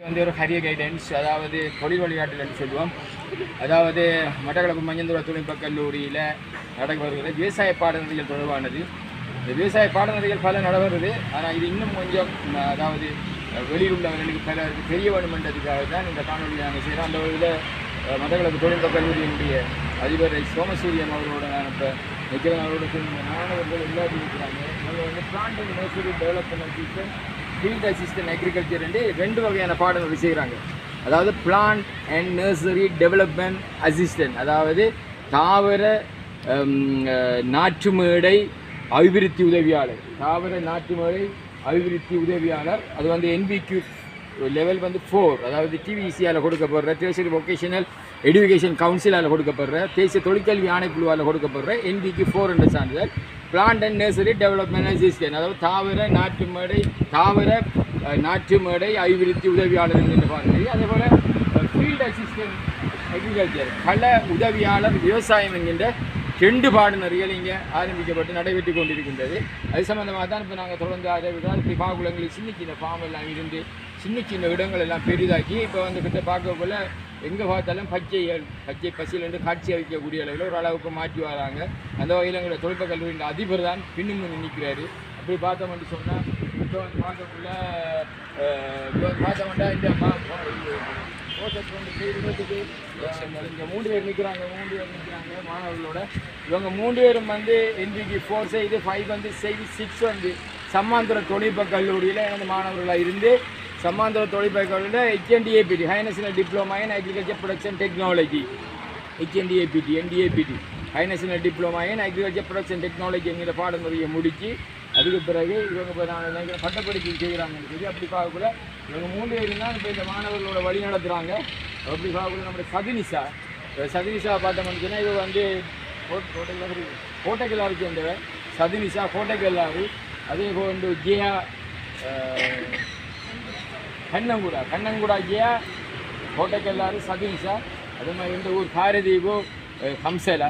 வந்து ஒரு ஹரிய கைடன்ஸ் அதாவது தொழில் வழிகாட்டல் என்று சொல்லுவோம். அதாவது மட்டக்களப்பு மஞ்சந்துர தொழில்நுட்ப கல்லூரியில் நடக்க விவசாய பாடநெறிகள் தொடர்பானது. இந்த விவசாய பாடநெறிகள் பல நடவருது. ஆனால் இது இன்னும் கொஞ்சம் அதாவது வெளியில் உள்ளவர்களுக்கு பலருக்கு தெரிய வேண்டும் தான் இந்த காணொலி நாங்கள் செய்கிறோம் அந்த வகையில் மட்டக்களப்பு தொழில்நுட்ப கல்லூரியினுடைய அதிபர் சோமசூரியன் அவர்களோட நான் இப்போ நிற்கிறேன் அவரோட மாணவர்கள் எல்லாத்தையும் இருக்கிறாங்க. அவங்க வந்து plant and development field assistant agriculture ரெண்டு வகையான பாடங்கள் செய்கிறாங்க அதாவது plant and nursery development assistant அதாவது தாவர நாற்று மேடை அபிவிருத்தி உதவியாளர். தாவர நாற்று மேடை அபிவிருத்தி உதவியாளர். அது வந்து என்பிக்யூ லெவல் வந்து ஃபோர் அதாவது டிவிசியால் கொடுக்கப்படுற தேசிய வொக்கேஷனல் எடுகேஷன் கவுன்சிலால் கொடுக்கப்படுற தேசிய தொழிற்கல்வி ஆணைக்குழுவால் கொடுக்கப்படுற என்பிக்கு ஃபோர் என்ற சான்றிதழ். Plant and nursery development assistant அதாவது தாவர நாட்டு மேடை தாவர நாட்டு மேடை அபிவிருத்தி உதவியாளர் என்று பாடநெறி அதே போல் ஃபீல்டு அசிஸ்டன்ட் அக்ரிகல்ச்சர் கள உதவியாளர் விவசாயம் என்கின்ற ரெண்டு பாடநெறிகள் இங்கே ஆரம்பிக்கப்பட்டு நடைபெற்று கொண்டிருக்கின்றது. அது சம்மந்தமாக தான் இப்போ நாங்கள் தொடர்ந்து அதை விட பாகுலங்களில் சின்ன சின்ன ஃபார்ம் எல்லாம் இருந்து சின்ன சின்ன இடங்கள் எல்லாம் பெரிதாக்கி இப்போ வந்து கிட்ட பார்க்கக்குள்ள எங்கே பார்த்தாலும் பச்சைகள் பச்சை பசியில் என்று காட்சி அளிக்கக்கூடிய அளவில் ஒரு அளவுக்கு மாற்றி வராங்க. அந்த வகையில் எங்களோட தொழில்நுட்ப கல்லூரியின் அதிபர் தான் பின்னும் நிற்கிறாரு அப்படி பார்த்தோம்னு சொன்னால் இப்போ வந்து பார்க்கக்குள்ள பார்த்தோம்னா இந்த மா- இங்கே மூன்று பேர் நிற்கிறாங்க மூன்று பேர் நிற்கிறாங்க மாணவர்களோட இவங்க மூன்று பேரும் வந்து என்பிக்கு ஃபோர் செய்து ஃபைவ் வந்து செய்து சிக்ஸ் வந்து சம்மாந்துர தொழில்நுட்ப கல்லூரியில் எனது மாணவர்களாக இருந்து சம்மாந்துர தொழில்நுட்ப கல்லூரியில் HNDAPT high national diploma in agriculture production technology HNDAPT NDAPT high national diploma in agriculture production டெக்னாலஜிங்கிற பாடமுறையை முடித்து அதுக்கு பிறகு இவங்க இப்போ நான் நினைக்கிறேன் பட்டப்படிப்பு செய்கிறாங்கன்னு சொல்லி அப்படி பார்க்கக்குள்ள இவங்க மூணு இருந்தால் இப்போ இந்த மாணவர்களோட வழி நடத்துகிறாங்க அப்படி பார்க்கக்குள்ள நம்முடைய சதினிஷா சதினிஷா பார்த்தோம்னு சொன்னால் இவ வந்து கோட்டைக்கல்லாறு கோட்டைக்கல்லாறு சேர்ந்தவ சதினிஷா கோட்டைக்கல்லாறு அதே போன்று ஜியா கண்ணங்குடா கண்ணங்குடா ஜியா கோட்டைக்கல்லாறு சதினிஷா அதே மாதிரி இந்த ஊர் காரதீபு ஹம்சேலா.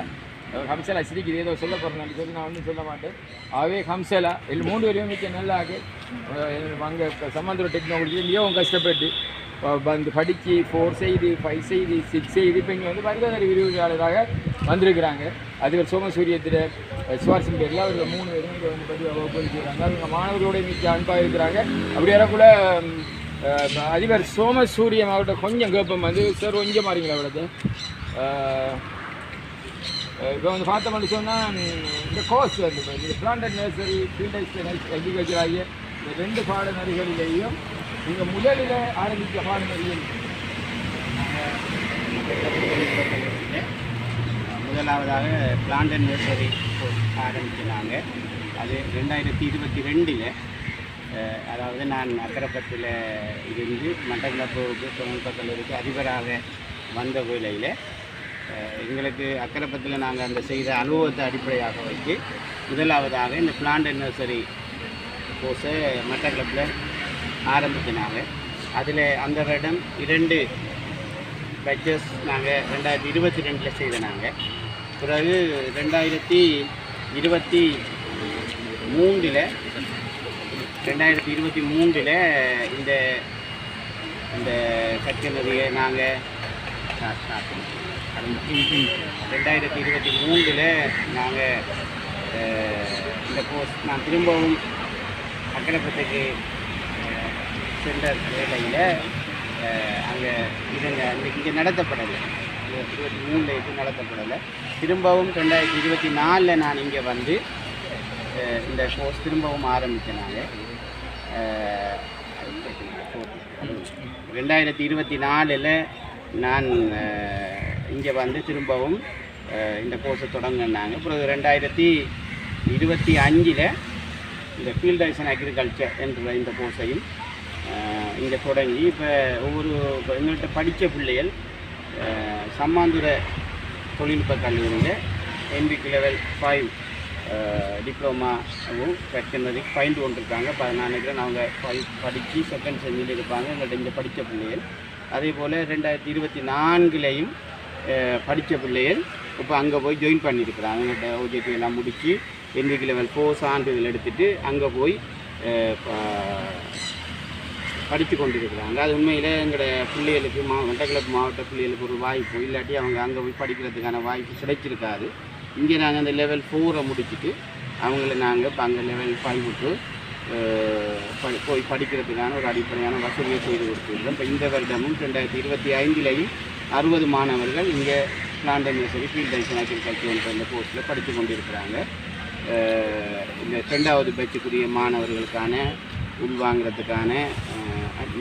ஹம்சேலா சிரிக்குது. ஏதோ சொல்ல போகிறேன் சொல்லி நான் ஒன்றும் சொல்ல மாட்டேன். அவே ஹம்சேலா இல்லை மூணு பேரும் மிக்க நல்லா இருக்குது அங்கே சம்மந்தர டெக்னாலஜி மிகவும் கஷ்டப்பட்டு வந்து படித்து ஃபோர் செய்து ஃபைவ் செய்து சிக்ஸ் செய்து இப்போ இங்கே வந்து வருடாதாரி விரிவுரையாளராக வந்திருக்கிறாங்க. அதிபர் சோமசூரியத்தில் சுவாரஸ்யம் பேரில் அவர்கள் மூணு பேரும் இங்கே வந்து படி வகுப்பு இருக்கிறாங்க அவங்க மாணவர்களோட மிக்க அன்பாக இருக்கிறாங்க. அப்படி வரக்குள்ள அதிபர் சோமசூரியம் அவர்கிட்ட கொஞ்சம் கேட்போம். வந்து சார் கொஞ்சம் மாறிங்களா அவளது இப்போ வந்து பார்த்தோம்னு சொன்னால் இந்த கோர்ஸ் வந்து இப்ப இந்த பிளான்டட் நர்சரி ஃபீல்ட் அக்ரிகல்ச்சர் ஆகிய இந்த ரெண்டு பாடநெறிகளிலேயும் நீங்கள் முதலில் ஆரம்பித்த பாடநெறிகள் முதலாவதாக பிளான்டட் அண்ட் நர்சரி ஆரம்பிச்சினாங்க அது ரெண்டாயிரத்தி இருபத்தி ரெண்டில் அதாவது நான் அக்கரப்பத்தில் இருந்து மட்டக்களப்பு தொழில்நுட்ப கல்லூரிக்கு அதிபராக வந்த வேளையில் எங்களுக்கு அக்கரப்பத்தில் நாங்கள் அந்த செய்த அனுபவத்தை அடிப்படையாக வைத்து முதலாவதாக இந்த பிளான்ட் நர்சரி கோர்ஸை மட்டக்களப்பில் ஆரம்பித்தினாங்க. அதில் அந்த வருடம் இரண்டு பேச்சஸ் நாங்கள் ரெண்டாயிரத்தி இருபத்தி ரெண்டில் செய்த நாங்கள் பிறகு ரெண்டாயிரத்தி இருபத்தி மூன்றில் ரெண்டாயிரத்தி இருபத்தி மூன்றில் இந்த இந்த கற்கனதியை நாங்கள் ரெண்டாயிரத்தி இருபத்தி மூன்றில் நாங்கள் இந்த கோர்ஸ் நான் திரும்பவும் அக்கரப்பத்துக்கு சென்ற வேலையில் அங்கே இதுங்க அங்கே இங்கே நடத்தப்படலை. இருபத்தி மூணில் இது நடத்தப்படலை. திரும்பவும் ரெண்டாயிரத்தி இருபத்தி நாலில் நான் இங்கே வந்து இந்த கோர்ஸ் திரும்பவும் ஆரம்பித்தனால ரெண்டாயிரத்தி இருபத்தி நாலில் நான் இங்கே வந்து திரும்பவும் இந்த கோர்ஸை தொடங்கினாங்க. அப்புறம் ரெண்டாயிரத்தி இருபத்தி அஞ்சில் இந்த ஃபீல்ட் அண்ட் அக்ரிகல்ச்சர் என்ற இந்த கோர்ஸையும் இங்கே தொடங்கி இப்போ ஒவ்வொரு இப்போ எங்கள்கிட்ட படித்த பிள்ளைகள் சம்மாந்துர தொழில்நுட்ப கல்லூரியில் எம்பிக்கு லெவல் ஃபைவ் டிப்ளமாவும் கட்டினது பயின்று கொண்டிருக்காங்க இப்போ நான் நினைக்கிறேன். அவங்க படித்து செகண்ட் செஞ்சு இருப்பாங்க. எங்கள்கிட்ட இங்கே படித்த பிள்ளைகள். அதே போல் ரெண்டாயிரத்தி இருபத்தி நான்குலேயும் படித்த பிள்ளைகள் இப்போ அங்கே போய் ஜாயின் பண்ணியிருக்கிறாங்க எங்கள்கிட்ட ஓஜிடி எல்லாம் முடித்து என்பிக்கு லெவல் ஃபோர் சான்றிதழ் எடுத்துகிட்டு அங்கே போய் படித்து கொண்டிருக்கிறாங்க. அது உண்மையில் எங்களோட பிள்ளைகளுக்கு மா மட்டக்களப்பு மாவட்ட பிள்ளைகளுக்கு ஒரு வாய்ப்பு. இல்லாட்டி அவங்க அங்கே போய் படிக்கிறதுக்கான வாய்ப்பு கிடைச்சிருக்காது. இங்கே நாங்கள் அந்த லெவல் ஃபோரை முடிச்சுட்டு அவங்கள நாங்கள் இப்போ அங்கே லெவல் ஃபைவுக்கு போய் படிக்கிறதுக்கான ஒரு அடிப்படையான வசதியை செய்து கொடுத்துருக்கோம் இப்போ இந்த வருடமும் ரெண்டாயிரத்தி இருபத்தி ஐந்திலையும் அறுபது மாணவர்கள் இங்கே பிளான்டன் நர்சரி ஃபீல்ட் டைசன் அக்ரிகல்ச்சர் இந்த கோர்ஸில் படித்து கொண்டிருக்கிறாங்க. இந்த ரெண்டாவது பேட்சுக்குரிய மாணவர்களுக்கான உள்வாங்கிறதுக்கான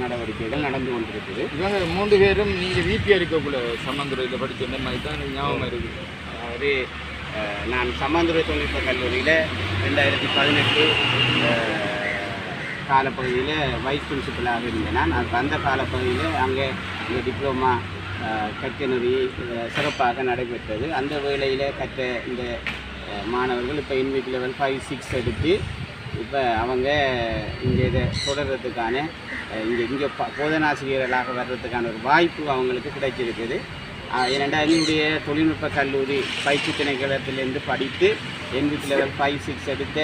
நடவடிக்கைகள் நடந்து கொண்டிருக்குது. இவங்க மூன்று பேரும் நீங்கள் விபிஆர் இருக்கக்குள்ள சம்மந்துறையில் இந்த மாதிரி தான் ஞாபகம் இருக்குது அஹ், நான் சம்மாந்துறை தொழில்நுட்ப கல்லூரியில் ரெண்டாயிரத்தி பதினெட்டு காலப்பகுதியில் வைஸ் பிரின்சிபலாக இருந்தேன் நான். அது அந்த காலப்பகுதியில் அங்கே இந்த டிப்ளமா கற்கனரி சிறப்பாக நடைபெற்றது. அந்த வேளையில் கற்ற இந்த மாணவர்கள் இப்போ இன்விக் லெவல் ஃபைவ் சிக்ஸ் எடுத்து இப்போ அவங்க இங்கே இதை தொடர்றதுக்கான இங்கே இங்கே போதனாசிரியர்களாக வர்றதுக்கான ஒரு வாய்ப்பு அவங்களுக்கு கிடைச்சிருக்குது. ஆஹ் என்னுடைய தொழில்நுட்ப கல்லூரி பயிற்சி திணைக்களத்திலிருந்து படித்து என்விக் லெவல் ஃபைவ் சிக்ஸ் எடுத்த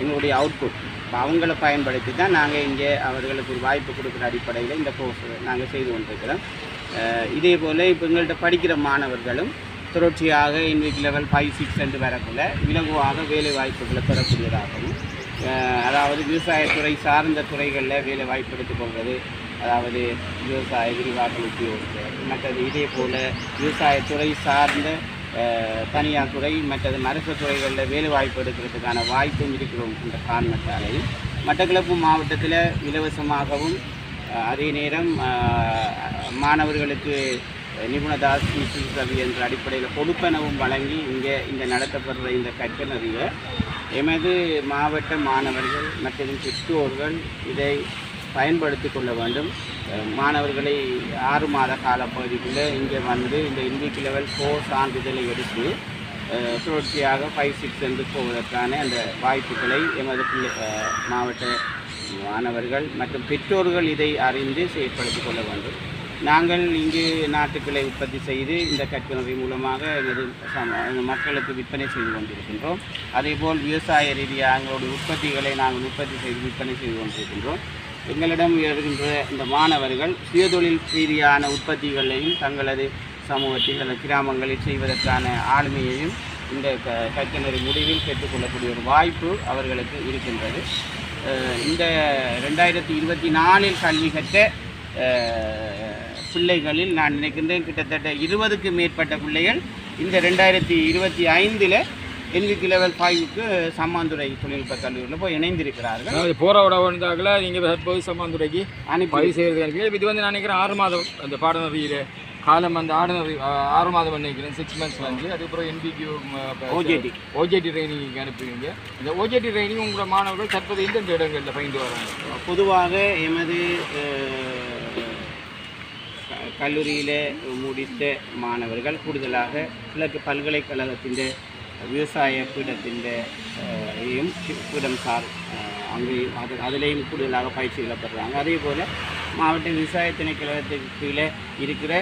எங்களுடைய அவுட்புட் இப்போ அவங்கள பயன்படுத்தி தான் நாங்கள் இங்கே அவர்களுக்கு ஒரு வாய்ப்பு கொடுக்குற அடிப்படையில் இந்த கோர்ஸ் நாங்கள் செய்து கொண்டிருக்கிறோம். இதே போல் இப்போ எங்கள்கிட்ட படிக்கிற மாணவர்களும் தொடர்ச்சியாக இன்றைக்கு லெவல் ஃபைவ் சிக்ஸ் என்று வரக்குள்ள இலகுவாக வேலை வாய்ப்புகளை பெறக்கூடியதாகவும் அதாவது விவசாயத்துறை சார்ந்த துறைகளில் வேலை வாய்ப்பு எடுத்துக்கொள்வது அதாவது விவசாய விரிவாக்கல் உத்தியோகஸ்தர் மற்றது இதே போல் விவசாயத்துறை சார்ந்த தனியார் துறை மற்றது அரசு துறைகளில் வேலைவாய்ப்பு எடுக்கிறதுக்கான வாய்ப்பும் இருக்கிறோம் இந்த காரணத்தாலே மட்டக்களப்பு மாவட்டத்தில் இலவசமாகவும் அதே நேரம் மாணவர்களுக்கு நிபுணதாஸ் ரவி என்ற அடிப்படையில் கொடுப்பனவும் வழங்கி இங்கே இந்த நடத்தப்படுற இந்த கற்கனறிய எமது மாவட்ட மாணவர்கள் மற்றும் பெற்றோர்கள் இதை பயன்படுத்தி கொள்ள வேண்டும். மாணவர்களை ஆறு மாத காலப்பகுதிக்குள்ளே இங்கே வந்து இந்த இந்திக்கு லெவல் ஃபோர் சான்றிதழை எடுத்து சுழற்சியாக தொடர்ச்சியாக ஃபைவ் சிக்ஸ் என்று போவதற்கான அந்த வாய்ப்புகளை எமது பிள்ளை மாவட்ட மாணவர்கள் மற்றும் பெற்றோர்கள் இதை அறிந்து செயற்படுத்திக் கொள்ள வேண்டும். நாங்கள் இங்கு நாட்டுக்களை உற்பத்தி செய்து இந்த கட்டுரை மூலமாக எமது எங்கள் மக்களுக்கு விற்பனை செய்து கொண்டிருக்கின்றோம். அதேபோல் விவசாய ரீதியாக எங்களுடைய உற்பத்திகளை நாங்கள் உற்பத்தி செய்து விற்பனை செய்து கொண்டிருக்கின்றோம். எங்களிடம் வருகின்ற இந்த மாணவர்கள் சுயதொழில் ரீதியான உற்பத்திகளையும் தங்களது சமூகத்தில் அந்த கிராமங்களில் செய்வதற்கான ஆளுமையையும் இந்த க கற்கனரி முடிவில் பெற்றுக்கொள்ளக்கூடிய ஒரு வாய்ப்பு அவர்களுக்கு இருக்கின்றது. இந்த ரெண்டாயிரத்தி இருபத்தி நாலில் கல்வி கற்ற பிள்ளைகளில் நான் நினைக்கின்றேன் கிட்டத்தட்ட இருபதுக்கு மேற்பட்ட பிள்ளைகள் இந்த ரெண்டாயிரத்தி இருபத்தி ஐந்தில் என்விக்கு லெவல் ஃபைவுக்கு சம்மாந்துறை தொழில்நுட்ப கல்லூரியில் போய் இணைந்திருக்கிறார்கள். விட வந்தாங்களா நீங்கள் தற்போது சம்மந்துறைக்கு அனுப்பி பதிவு செய்கிறது அனுப்பி இது வந்து நான் நினைக்கிறேன் ஆறு மாதம் அந்த பாடநெறியில் காலம் அந்த ஆடநெறி ஆ- ஆறு மாதம் நினைக்கிறேன் சிக்ஸ் மந்த்ஸ் வந்து. அதுக்கப்புறம் என்பிக்யூ ஓஜேடி ஓஜேடி ட்ரைனிங் அனுப்புவீங்க. இந்த ஓஜேடி ட்ரைனிங் உங்களோட மாணவர்கள் தற்போது எந்தெந்த இடங்களில் பயின்று வராங்க? பொதுவாக எமது கல்லூரியிலே முடித்த மாணவர்கள் கூடுதலாக கிழக்கு பல்கலைக்கழகத்தின் விவசாய பீடத்தின் யும் பீடம் சார் அங்கேயும் அது அதுலேயும் கூடுதலாக பயிற்சிகளை பெறுறாங்க அதே போல் மாவட்ட விவசாய திணைக்கழகத்துக்கு கீழே இருக்கிற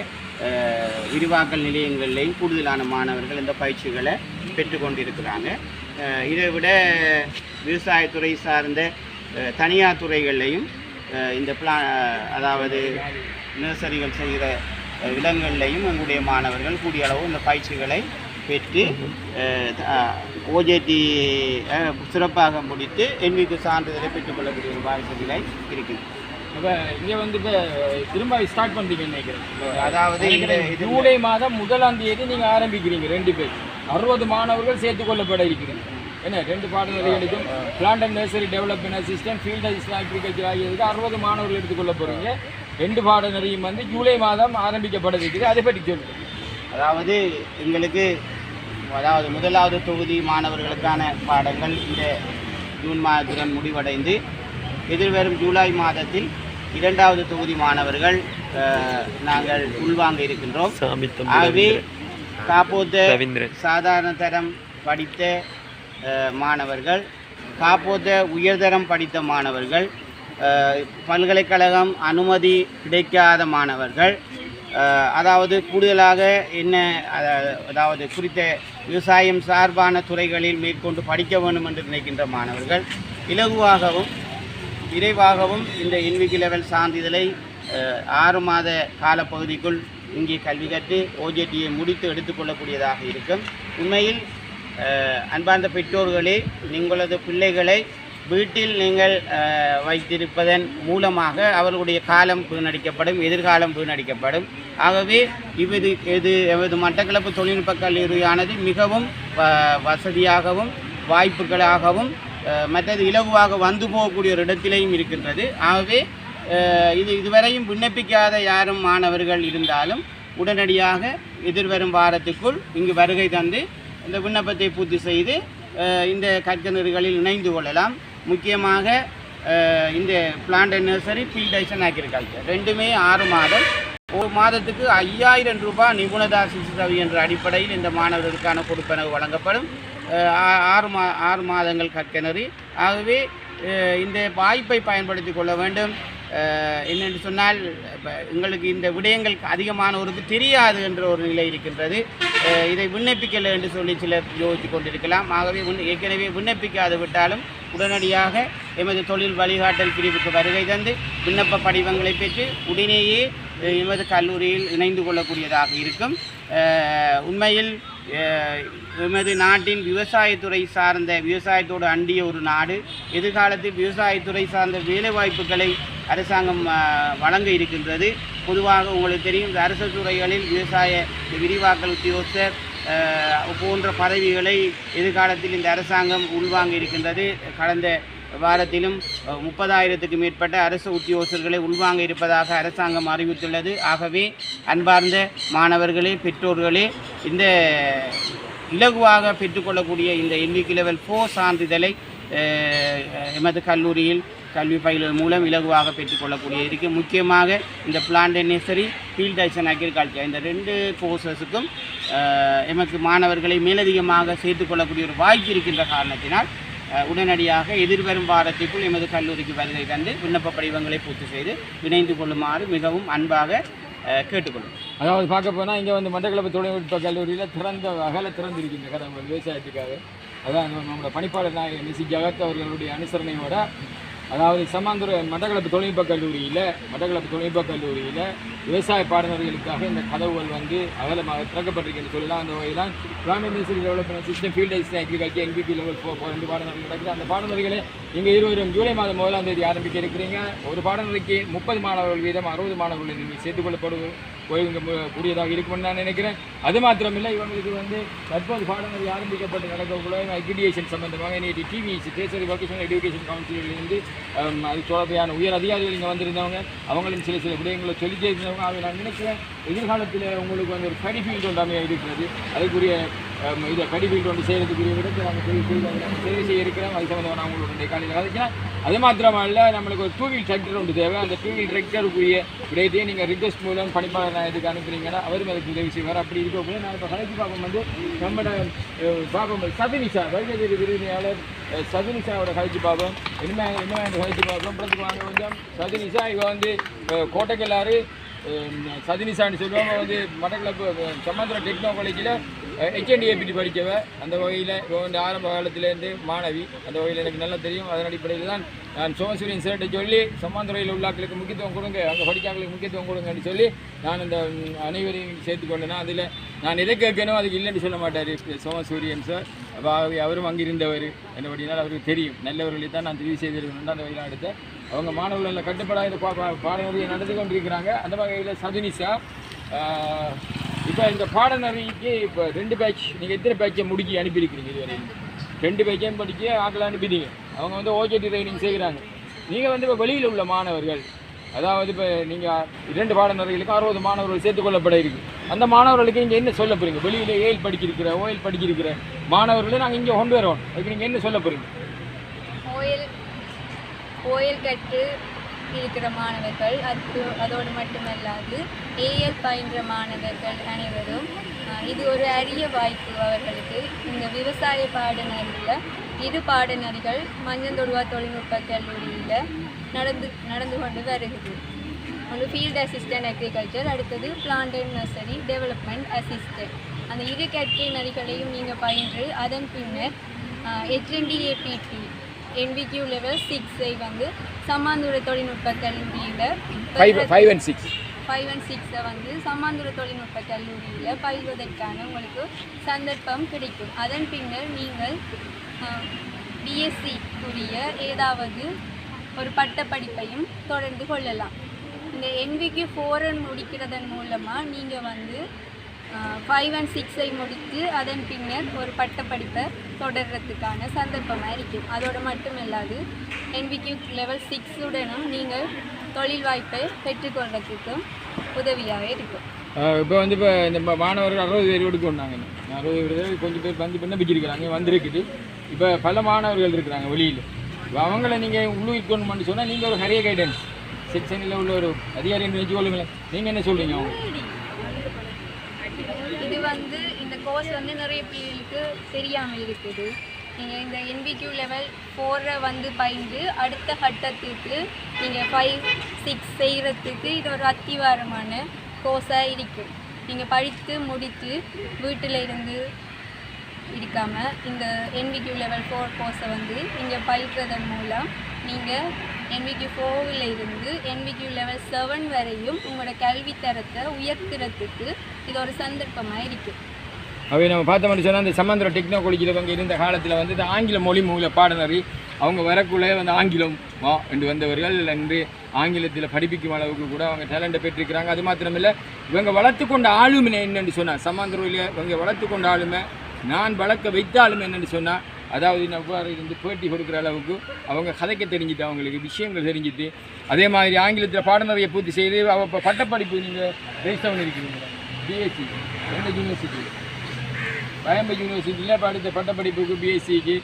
விரிவாக்கல் நிலையங்கள்லேயும் கூடுதலான மாணவர்கள் இந்த பயிற்சிகளை பெற்றுக்கொண்டிருக்கிறாங்க. இதை விட விவசாயத்துறை சார்ந்த தனியார் துறைகள்லையும் இந்த பிளா அதாவது நர்சரிகள் செய்கிற இடங்கள்லையும் எங்களுடைய மாணவர்கள் கூடிய அளவு இந்த பயிற்சிகளை பெற்று ஓஜேடி சிறப்பாக முடித்து என்விக்கு சான்றிதழை பெற்றுக்கொள்ளக்கூடிய ஒரு வாய்ப்புகளை இருக்குது இப்போ இங்கே வந்து இப்போ திரும்ப ஸ்டார்ட் பண்ணுறீங்கன்னு நினைக்கிறேன். அதாவது ஜூலை மாதம் முதலாம் தேதி நீங்கள் ஆரம்பிக்கிறீங்க ரெண்டு பேர். அறுபது மாணவர்கள் சேர்த்துக் கொள்ளப்பட இருக்கிறீங்க என்ன ரெண்டு பாடநெறிகளுக்கும் plant and nursery development assistant field assistant agriculture ஆகியதுக்கு அறுபது மாணவர்கள் எடுத்துக்கொள்ள போகிறீங்க ரெண்டு பாடநெறியும் வந்து ஜூலை மாதம் ஆரம்பிக்கப்பட இருக்குது அதை பற்றி சொல்லுங்கள் அதாவது எங்களுக்கு அதாவது முதலாவது தொகுதி மாணவர்களுக்கான பாடங்கள் இந்த ஜூன் மாதத்துடன் முடிவடைந்து எதிர்வரும் ஜூலை மாதத்தில் இரண்டாவது தொகுதி மாணவர்கள் நாங்கள் உள்வாங்க இருக்கின்றோம். ஆகவே காப்போத்த சாதாரண தரம் படித்த மாணவர்கள் காப்போத்த உயர்தரம் படித்த மாணவர்கள் பல்கலைக்கழகம் அனுமதி கிடைக்காத மாணவர்கள் அதாவது கூடுதலாக என்ன அதாவது குறித்த விவசாயம் சார்பான துறைகளில் மேற்கொண்டு படிக்க வேண்டும் என்று நினைக்கின்ற மாணவர்கள் இலகுவாகவும் விரைவாகவும் இந்த இன்விகி லெவல் சான்றிதழை ஆறு மாத காலப்பகுதிக்குள் இங்கே கல்வி கற்று ஓஜேடியை முடித்து எடுத்துக்கொள்ளக்கூடியதாக இருக்கும். உண்மையில் அன்பார்ந்த பெற்றோர்களே உங்களது பிள்ளைகளை வீட்டில் நீங்கள் வைத்திருப்பதன் மூலமாக அவர்களுடைய காலம் வீணடிக்கப்படும் எதிர்காலம் வீணடிக்கப்படும். ஆகவே இவது இது எமது மட்டக்களப்பு தொழில்நுட்ப கல்லூரியானது மிகவும் வ- வசதியாகவும் வாய்ப்புகளாகவும் மற்றது இலகுவாக வந்து போகக்கூடிய ஒரு இடத்திலையும் இருக்கின்றது. ஆகவே இது இதுவரையும் விண்ணப்பிக்காத யாரும் மாணவர்கள் இருந்தாலும் உடனடியாக எதிர்வரும் வாரத்துக்குள் இங்கு வருகை தந்து இந்த விண்ணப்பத்தை பூர்த்தி செய்து இந்த கற்கனறுகளில் இணைந்து கொள்ளலாம். முக்கியமாக இந்த பிளான்ட் நர்சரி ஃபீல்டைசன் அக்ரிகல்ச்சர் ரெண்டுமே ஆறு மாதம். ஒரு மாதத்துக்கு ஐயாயிரம் ரூபாய் நிபுணதா சிசுதவி என்ற அடிப்படையில் இந்த மாணவர்களுக்கான கொடுப்பனவு வழங்கப்படும். ஆ- ஆறு மா ஆறு மாதங்கள் கற்கனறி. ஆகவே இந்த வாய்ப்பை பயன்படுத்தி கொள்ள வேண்டும். என்னென்று சொன்னால் எங்களுக்கு இந்த விடயங்கள் அதிகமானவருக்கு தெரியாது என்ற ஒரு நிலை இருக்கின்றது. இதை விண்ணப்பிக்கலை என்று சொல்லி சிலர் யோசித்து கொண்டிருக்கலாம். ஆகவே ஏற்கனவே விண்ணப்பிக்காது விட்டாலும் உடனடியாக எமது தொழில் வழிகாட்டல் பிரிவுக்கு வருகை தந்து விண்ணப்ப படிவங்களை பெற்று உடனேயே எமது கல்லூரியில் இணைந்து கொள்ளக்கூடியதாக இருக்கும். உண்மையில் எமது நாட்டின் விவசாயத்துறை சார்ந்த விவசாயத்தோடு அண்டிய ஒரு நாடு. எதிர்காலத்தில் விவசாயத்துறை சார்ந்த வேலைவாய்ப்புகளை அரசாங்கம் வழங்க இருக்கின்றது. பொதுவாக உங்களுக்கு தெரியும் இந்த அரசு துறைகளில் விவசாய விரிவாக்கல் உத்தியோகஸ்தர் போன்ற பதவிகளை எதிர்காலத்தில் இந்த அரசாங்கம் உள்வாங்க இருக்கின்றது. கடந்த வாரத்திலும் முப்பதாயிரத்துக்கு மேற்பட்ட அரசு உத்தியோகஸ்தர்களை உள்வாங்க இருப்பதாக அரசாங்கம் அறிவித்துள்ளது. ஆகவே அன்பார்ந்த மாணவர்களே பெற்றோர்களே இந்த இலகுவாக பெற்றுக்கொள்ளக்கூடிய இந்த எல்விக்கு லெவல் ஃபோர் சான்றிதழை எமது கல்லூரியில் கல்வி பயிலுவதன் மூலம் இலகுவாக பெற்றுக்கொள்ளக்கூடிய இருக்கு. முக்கியமாக இந்த plant nursery field and agriculture இந்த ரெண்டு கோர்சஸுக்கும் எமக்கு மாணவர்களை மேலதிகமாக சேர்த்துக்கொள்ளக்கூடிய ஒரு வாய்ப்பு இருக்கின்ற காரணத்தினால் உடனடியாக எதிர்வரும் வாரத்திற்குள் எமது கல்லூரிக்கு வருகை தந்து விண்ணப்ப படிவங்களை பூர்த்தி செய்து இணைந்து கொள்ளுமாறு மிகவும் அன்பாக கேட்டுக்கொள்ளும் அதாவது பார்க்க போனால் இங்கே வந்து மட்டக்களப்பு தொழில்நுட்ப கல்லூரியில் திறந்த அகல திறந்திருக்கின்ற கடை விவசாயத்துக்காக. அதான் நம்ம- நம்மளோட பணிப்பாளர் நாயகன் மிஸ் ஜகத் அவர்களுடைய அனுசரணையோட அதாவது சமாந்துர மட்டக்களப்பு தொழில்நுட்ப கல்லூரியில் மட்டக்களப்பு தொழில்நுட்ப கல்லூரியில் விவசாய பாடநெறிகளுக்காக இந்த கதவுகள் வந்து அகலமாக திறக்கப்பட்டிருக்குன்னு சொல்லலாம். அந்த வகையிலாம் கிராமிய மினிஸ்ட்ரி டெவலப்மெண்ட் சிஸ்டம் ஃபீல்ட் ஐஸ் அக்ரிகல்ச்சர் என்பிபி லெவல் ஃபோர் ரெண்டு பாடநெறிகள் நடக்குது. அந்த பாடநெறிகளை நீங்கள் இருவரும் ஜூலை மாதம் முதலாம் தேதி ஆரம்பிக்க இருக்கிறீங்க. ஒரு பாடநெறிக்கு முப்பது மாணவர்கள் வீதம் அறுபது மாணவர்கள் நீங்கள் சேர்த்துக்கொள்ளப்படு போய்ங்க கூடியதாக இருக்கும்னு நான் நினைக்கிறேன். அது மாத்திரமில்லை இவங்களுக்கு வந்து தற்போது பாடநெறி ஆரம்பிக்கப்பட்டு நடக்கக்குள்ள அக்ரிடியேஷன் சம்பந்தமாக நேற்று டிவிசி தேசரி வொக்கேஷனல் எஜுகேஷன் கவுன்சிலிருந்து அது தொடர்பையான உயர் அதிகாரிகள் இங்கே வந்திருந்தவங்க அவங்களும் சில சில விடயங்களை சொல்லி இருந்தவங்க அதை நான் நினைக்கிறேன் எதிர்காலத்தில் உங்களுக்கு வந்து ஒரு கடிஃபீல்டு ஒன்றாமே இருக்கிறது. அதுக்குரிய இதை கடிஃபீல்டு ஒன்று செய்கிறதுக்குரிய விடத்தை நாங்கள் செய்து சேவை செய்ய இருக்கிறோம். அது சம்மந்தமாக நான் உங்களுடைய காலையில் கதைக்கிறேன் அது மாத்திரமல்ல நம்மளுக்கு ஒரு டூ வீல் டிராக்டர் ஒன்று தேவை. அந்த டூ வீல் டிராக்டருக்குரிய விடயத்தையும் நீங்கள் ரிக்வஸ்ட் மூலம் பணிப்பாளர் இதுக்கு அனுப்புறீங்கன்னா அவரும் அதுக்கு உதவி செய்வார். அப்படி இருக்கக்கூடிய நான் இப்போ கலைச்சி பாப்பம் வந்து நம்மளோட பாப்பம் பார்ப்போம் சதினிஷா வைகதிரி விருதியாளர் சதுனிஷாவோட சதினிஷாவோட கழிச்சு பார்ப்போம் என்ன என்ன கழிச்சு பார்ப்போம் கொஞ்சம். சதினிஷா இவ வந்து கோட்டைக்கல்லாறு அஹ், சதினிஷான்னு சொல்லுவாங்க. வந்து மட்டக்களப்பு சமந்திர டெக்னோ காலேஜில் ஹெச்என்டிஏபிடி படித்தவ அந்த வகையில் இப்போ இந்த ஆரம்ப காலத்திலேருந்து மாணவி அந்த வகையில் எனக்கு நல்லா தெரியும். அதன் அடிப்படையில் தான் நான் சோமசூரியன் சேர்ட்டை சொல்லி சம்மாந்துறையில் உள்ளாக்களுக்கு முக்கியத்துவம் கொடுங்க அங்கே படிக்காக்களுக்கு முக்கியத்துவம் கொடுங்கன்னு சொல்லி நான் இந்த அனைவரையும் அனைவரையும் சேர்த்துக்கொண்டேன் அதில் நான் எதை கேட்கணும் அதுக்கு இல்லைன்னு சொல்ல மாட்டார் சோமசூரியன் சார் அப்போ அவரும் அங்கே இருந்தவர் என்னபடினால் அவருக்கு தெரியும். நல்லவர்களை தான் நான் தெரிவு செய்திருக்கணும் அந்த வகையில் எடுத்தேன் அவங்க மாணவர்களில் கட்டுப்படாத இந்த பா- பாடநெறியை நடந்து கொண்டிருக்கிறாங்க. அந்த வகையில் சதுனிஷா இப்போ இந்த பாடநெறிக்கு இப்போ ரெண்டு பேட்ச் நீங்கள் எத்தனை பேட்சை முடிக்கி அனுப்பியிருக்கிறீங்க இதுவரையும் ரெண்டு பேட்சையும் படிக்க ஆக்களை அனுப்பிட்டீங்க. அவங்க வந்து ஓஜேடி ட்ரைனிங் செய்கிறாங்க. நீங்கள் வந்து இப்போ வெளியில் உள்ள மாணவர்கள் அதாவது இப்போ நீங்கள் இரண்டு பாடநெறிகளுக்கு அறுபது மாணவர்கள் சேர்த்துக்கொள்ளப்பட இருக்கு. அந்த மாணவர்களுக்கு நீங்கள் என்ன சொல்ல போகிறீங்க வெளியில் ஏல் படிக்கிருக்கிற ஓஎல் படிக்கிருக்கிற மாணவர்களை நாங்கள் இங்கே கொண்டு வரோம் அதுக்கு நீங்கள் என்ன சொல்ல போகிறீங்க ஓயல் ஓயல் கட்டு இருக்கிற மாணவர்கள் அது அதோடு மட்டுமல்லாது ஏஎல் பயின்ற மாணவர்கள் அனைவரும் இது ஒரு அரிய வாய்ப்பு அவர்களுக்கு. இந்த விவசாய பாடநெறியில் இரு பாடநெறிகள் மஞ்சந்தொடுவா தொழில்நுட்ப கல்லூரியில் நடந்து நடந்து கொண்டு வருகிறது. ஒன்று ஃபீல்ட் அசிஸ்டன்ட் அக்ரிகல்ச்சர் அடுத்தது plant and nursery development assistant அந்த இரு கற்கை நெறிகளையும் நீங்கள் பயின்று அதன் பின்னர் ஹெச்என்டிஏபிடி என்விக்யூ லெவல் சிக்ஸை வந்து சம்மாந்துறை தொழில்நுட்ப கல்வியில் five five and six five and சிக்ஸை வந்து சம்மாந்துறை தொழில்நுட்ப கல்லூரியில் பயில்வதற்கான உங்களுக்கு சந்தர்ப்பம் கிடைக்கும். அதன் பின்னர் நீங்கள் பிஎஸ்சி உரிய ஏதாவது ஒரு பட்டப்படிப்பையும் தொடர்ந்து கொள்ளலாம். இந்த என்விக்கு ஃபோரன் முடிக்கிறதன் மூலமாக நீங்கள் வந்து ஃபைவ் அண்ட் சிக்ஸை முடித்து அதன் பின்னர் ஒரு பட்டப்படிப்பை தொடர்றதுக்கான சந்தர்ப்பமாக இருக்கும். அதோடு மட்டுமல்லாது என்விக்யூ லெவல் சிக்ஸுடனும் நீங்கள் தொழில் வாய்ப்பை பெற்றுக்கொள்றதுக்கும் உதவியாக இருக்கும். இப்போ வந்து இப்போ இந்த மாணவர்கள் அறுபது பேர் எடுக்கொண்டாங்க அறுபது பேர் கொஞ்சம் பேர் வந்து விண்ணப்பிச்சிருக்கிறாங்க வந்திருக்குது. இப்போ பல மாணவர்கள் இருக்கிறாங்க வெளியில். இப்போ அவங்கள நீங்கள் உள்ளுக்கணும்னு சொன்னால் நீங்கள் ஒரு ஹரிய கைடன்ஸ் செக்ஷனில் உள்ள ஒரு அதிகாரி என்று வச்சுக்கொள்ளுங்களேன் நீங்கள் என்ன சொல்கிறீங்க அவங்க இது வந்து இந்த கோர்ஸ் வந்து நிறைய பிள்ளைகளுக்கு தெரியாமல் இருக்குது. நீங்கள் இந்த என்பிக்யூ லெவல் ஃபோரை வந்து பயின்று அடுத்த கட்டத்துக்கு நீங்கள் ஃபைவ் சிக்ஸ் செய்கிறதுக்கு இது ஒரு அத்திவாரமான கோர்ஸாக இருக்கும். நீங்கள் படித்து முடித்து வீட்டில் இருந்து இருக்காமல் இந்த என்பிக்யூ லெவல் ஃபோர் கோர்ஸை வந்து நீங்கள் பயின்றதன் மூலம் நீங்கள் என்பிக்யூ ஃபோரில் இருந்து என்பிக்யூ லெவல் செவன் வரையும் உங்களோட கல்வித்தரத்தை உயர்த்துறதுக்கு இது ஒரு சந்தர்ப்பமாக இருக்குது அவை நம்ம பார்த்தோம்னு சொன்னால் அந்த சமந்திர டெக்னாலஜியில் இவங்க இருந்த காலத்தில் வந்து இந்த ஆங்கில மொழி மூல பாடநெறி அவங்க வரக்குள்ளே வந்து ஆங்கிலம் வா என்று வந்தவர்கள். என்று ஆங்கிலத்தில் படிப்பிக்கும் அளவுக்கு கூட அவங்க டேலண்ட்டை பெற்றிருக்கிறாங்க. அது மாத்திரமில்லை இவங்க வளர்த்து கொண்ட ஆளுமை என்னென்னு சொன்னால் சமாந்திரையில் இவங்க வளர்த்து கொண்ட ஆளுமை நான் வளர்க்க வைத்த ஆளுமை என்னென்னு சொன்னால் அதாவது நவ்வாறு இருந்து பேட்டி கொடுக்குற அளவுக்கு அவங்க கதைக்க தெரிஞ்சுட்டு அவங்களுக்கு விஷயங்கள் தெரிஞ்சுட்டு அதே மாதிரி ஆங்கிலத்தில் பாடநெறியை பூர்த்தி செய்து அவள் இப்போ பட்டப்படிப்பு நீங்கள் ரெஜிஸ்டர் பண்ணியிருக்கிறீங்க பிஎஸ்சி எந்த யூனிவர்சிட்டி பயம்பை யூனிவர்சிட்டியில் படித்த பட்டப்படிப்புக்கு பிஎஸ்சிக்கு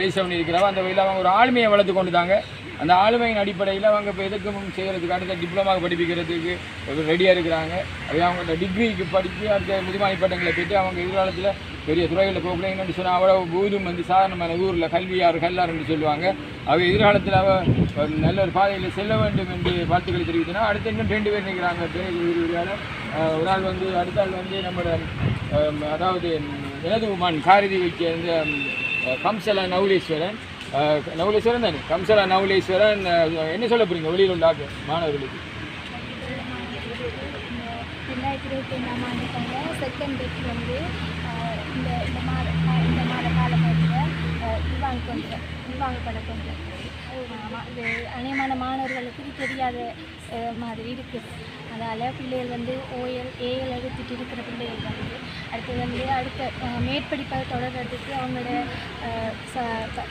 ரைஸ் பண்ணியிருக்கிறவங்க அந்த வகையில் அவங்க ஒரு ஆளுமையை வளர்த்து கொண்டுதாங்க அந்த ஆளுமையின் அடிப்படையில் அவங்க இப்போ எதுக்கும் செய்கிறதுக்கு அடுத்த டிப்ளமா படிப்பிக்கிறதுக்கு ரெடியாக இருக்கிறாங்க. அதே அவங்களோட டிகிரிக்கு படித்து அடுத்த முதுமானி பட்டங்களை பெற்று அவங்க எதிர்காலத்தில் பெரிய துறைகளில் போகல சொன்னால் அவ்வளோ பூதும் வந்து சாதாரணமான ஊரில் கல்வியார் கல்லார்னு சொல்லுவாங்க. அவை எதிர்காலத்தில் அவ நல்ல ஒரு பாதையில் செல்ல வேண்டும் என்று வாழ்த்துக்களை தெரிவித்தனா அடுத்து இன்னும் ரெண்டு பேர் நிற்கிறாங்க பேர் ஒரு ஆள் வந்து அடுத்த ஆள் வந்து நம்மளோட அதாவது இலதுமான் காரதியை சேர்ந்த இந்த கம்சலா நவுலீஸ்வரன். நவுலேஸ்வரன் தானே? கம்சலா நவுலேஸ்வரன் என்ன சொல்ல போகிறீங்க வெளியில் உள்ள மாணவர்களுக்கு. ரெண்டாயிரத்தி இருபத்தி ஆண்டுக்கான செகண்ட் டேட் வந்து இந்த இந்த மாத இந்த மாத காலகட்டத்தில் உள்வாங்க கொஞ்சம் உள்வாங்கப்பட படம் கொஞ்சம் இது அநேகமான மாணவர்களுக்கு தெரியாத மாதிரி இருக்குது அதால் பிள்ளைகள் வந்து ஓஎல் ஏஎல் எடுத்துட்டு இருக்கிற பிள்ளைகள் வந்து அடுத்தது வந்து அடுத்த மேற்படிப்பை தொடர்றதுக்கு அவங்களோட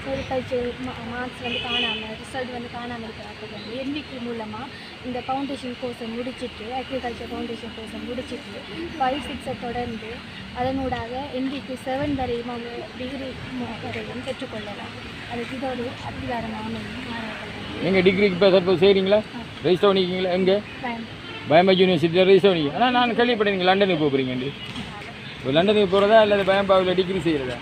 செரிகல்ச்சர் மார்க்ஸ் வந்து காணாமல் ரிசல்ட் வந்து காணாமல் இருக்கிறதுக்கு வந்து. என்விக்கு மூலமாக இந்த ஃபவுண்டேஷன் கோர்ஸை முடிச்சுட்டு அக்ரிகல்ச்சர் ஃபவுண்டேஷன் கோர்ஸை முடிச்சுட்டு ஃபைவ் சிக்ஸை தொடர்ந்து அதனூடாக என்விக்கு செவன் வரையும் அவங்க டிகிரி வரையும் பெற்றுக்கொள்ளலாம். அதுக்கு இது ஒரு மாணவர்கள் வந்து நீங்கள் டிகிரிக்கு இப்போ செய்கிறீங்களா ரெஜிஸ்டர் பண்ணிக்கிங்களா எங்கே? பயம்பா யூனிவர்சிட்டியில் ரிஜிஸ்டர் பண்ணிக்க ஆனால் நான் கேள்விப்பட்டேன் நீங்கள் லண்டனுக்கு போகிறீங்க இப்போ லண்டனுக்கு போகிறதா அல்லது பயம்பாவில் டிகிரி செய்கிறதா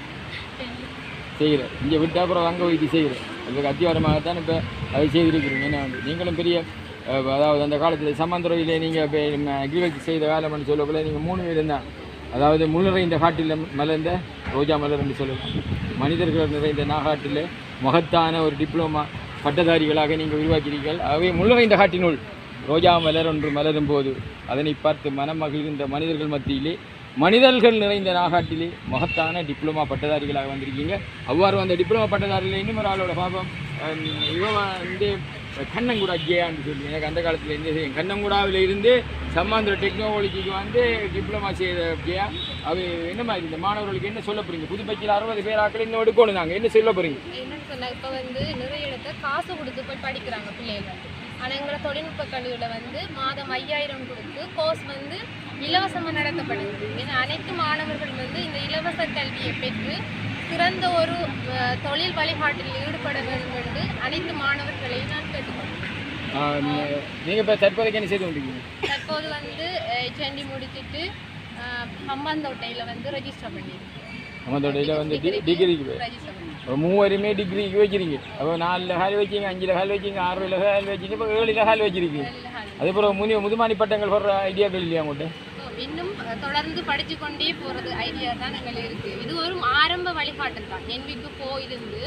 செய்கிறேன் இங்கே விட்டு அப்புறம் அங்கே வைத்து செய்கிறேன் அதுக்கு அத்தியாவரமாகத்தான் இப்போ அதை செய்திருக்கிறீங்க. என்ன வந்து? நீங்களும் பெரிய அதாவது அந்த காலத்தில் சம்மந்துறையிலே நீங்கள் இப்போ அக்ரிகல்ச்சர் செய்த வேலைன்னு சொல்லக்குள்ள நீங்கள் மூணு பேர் தான். அதாவது முள் நிறைந்த காட்டில் மலர்ந்த ரோஜா மலர் என்று சொல்லலாம். மனிதர்கள் நிறைந்த நாகாட்டில் மகத்தான ஒரு டிப்ளமா பட்டதாரிகளாக நீங்கள் உருவாக்கிறீர்கள். ஆகவே முள் நிறைந்த காட்டினுள் ரோஜா மலர் ஒன்று மலரும் போது அதனை பார்த்து மனம் மகிழ்கின்ற மனிதர்கள் மத்தியிலே மனிதர்கள் நிறைந்த நாகாட்டிலே மகத்தான டிப்ளமா பட்டதாரிகளாக வந்திருக்கீங்க. அவ்வாறு வந்த டிப்ளமா பட்டதாரியில் இன்னும் ஒரு ஆளோட பாபம் இவன் வந்து கண்ணங்குடா ஜேயான்னு சொல்லி எனக்கு அந்த காலத்தில் என்ன செய்யும் கண்ணங்குடாவில் இருந்து சம்மாந்திர டெக்னாலஜிக்கு வந்து டிப்ளமா செய்த ஜெயா. அது என்ன மாதிரி இந்த மாணவர்களுக்கு என்ன சொல்ல போறீங்க? புதுப்பைக்கில் அறுபது பேர் ஆக்கள் இன்னும் எடுக்கணும் நாங்கள் என்ன சொல்ல போறீங்க? என்ன சொன்னா இப்போ வந்து நிறைய இடத்த காசு கொடுத்து போய் படிக்கிறாங்க பிள்ளைகள். ஆனால் எங்களை தொழில்நுட்ப கல்லூரியில் வந்து மாதம் ஐயாயிரம் கொடுத்து கோர்ஸ் வந்து இலவசமாக நடத்தப்படுகிறது ஏன்னா அனைத்து மாணவர்கள் வந்து இந்த இலவச கல்வியை பெற்று சிறந்த ஒரு தொழில் வழிகாட்டில் ஈடுபட வேண்டும் என்று அனைத்து மாணவர்களையும் நான் கேட்டுக்கொள்கிறேன். நீங்கள் இப்போ தற்போதைக்கு என்ன செய்து கொண்டிருக்கீங்க? தற்போது வந்து ஹெச்என்டி முடிச்சிட்டு ஹம்பாந்தோட்டையில் வந்து ரெஜிஸ்டர் பண்ணியிருக்கேன். நம்மளோட வந்து டி- டிகிரிக்கு ஒரு மூவருமே டிகிரிக்கு வச்சிருக்கீங்க. அப்போ நாலில் கால் வச்சிங்க அஞ்சில் கால் வச்சிங்க ஆறில் கால் வச்சிங்க இப்போ ஏழில் கால் வச்சிருக்கீங்க அதுக்கப்புறம் முனி முதுமானி பட்டங்கள் போடுற ஐடியாக்கள் இல்லையா உங்கள்கிட்ட இன்னும் தொடர்ந்து படித்து கொண்டே போகிறது ஐடியா தான் எங்களுக்கு இருக்குது இது ஒரு ஆரம்ப வழிகாட்டல் தான் என்விக்கு போயிருந்து